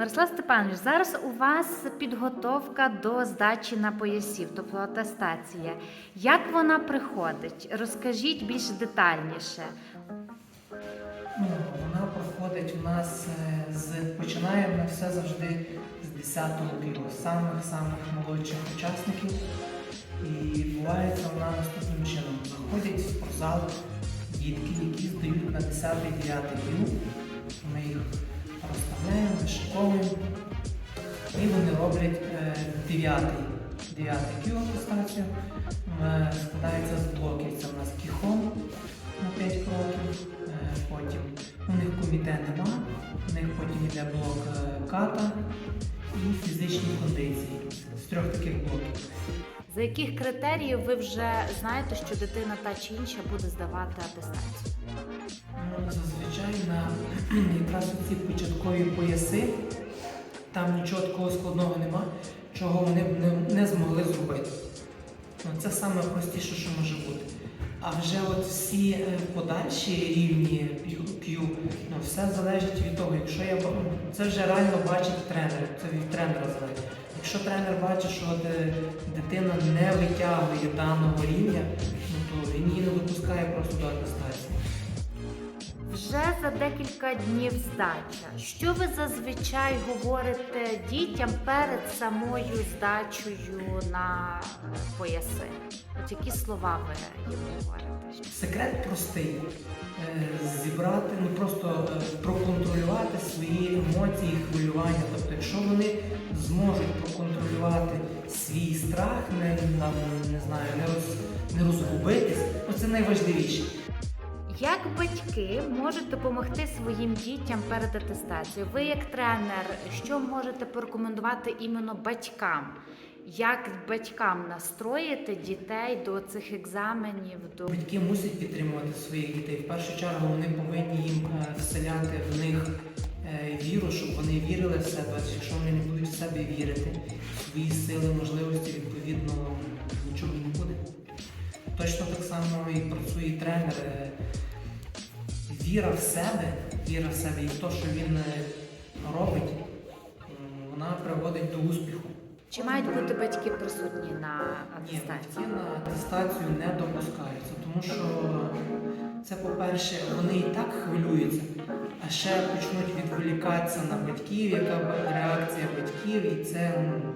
Мирослав Степанович, зараз у вас підготовка до здачі на поясів, тобто атестація. Як вона приходить? Розкажіть більш детальніше. Ну, вона проходить у нас е, з починаємо все завжди з 10-го клубу, самих-самих молодших учасників. І відбувається вона наступним чином. Заходять в спортзал дітки, які здають на 10-9 клуб. Ми їх розставляємо, вишиковуємо. І вони роблять е, 9 дев'ятий кю. Е, Складається з блоків. Це в нас кіхон на 5 кроків. Е, Потім у них коміте нема, у них потім йде блок е, ката і фізичні кондиції з трьох таких блоків. За яких критеріїв ви вже знаєте, що дитина та чи інша буде здавати атестацію? Ну, Зазвичай на якраз ці початкові пояси там нічого такого складного нема, чого вони б не, не змогли зробити. Ну, це саме простіше, що може бути. А вже от всі е, подальші рівні Q, ну, все залежить від того, якщо я ну, це вже реально бачить тренер, це від тренера залежить. Якщо тренер бачить, що е, дитина не витягує даного рівня, ну, то він її не допускає просто до атестації. Вже за декілька днів здача. Що ви зазвичай говорите дітям перед самою здачею на пояси? От які слова ви їм говорите? Секрет простий. Е, Зібрати, ну просто е, проконтролювати свої емоції, хвилювання. Тобто, якщо вони зможуть проконтролювати свій страх, не, не знаю, не, роз, не розгубитись, ну це найважливіше. Як батьки можуть допомогти своїм дітям перед атестацією? Ви, як тренер, що можете порекомендувати іменно батькам? Як батькам настроїти дітей до цих екзаменів? До Батьки мусять підтримувати своїх дітей. В першу чергу вони повинні їм е, вселяти в них е, віру, щоб вони вірили в себе. Якщо вони не будуть в себе вірити, свої сили, можливості, відповідно, нічого не буде. Точно так само і працює тренер. Віра в себе, віра в себе і в те, що він е, робить, вона приводить до успіху. чи мають бути батьки присутні на Ні, батьки на атестацію не допускаються, тому що це, по-перше, вони і так хвилюються, а ще почнуть відволікатися на батьків, яка реакція батьків, і це, ну.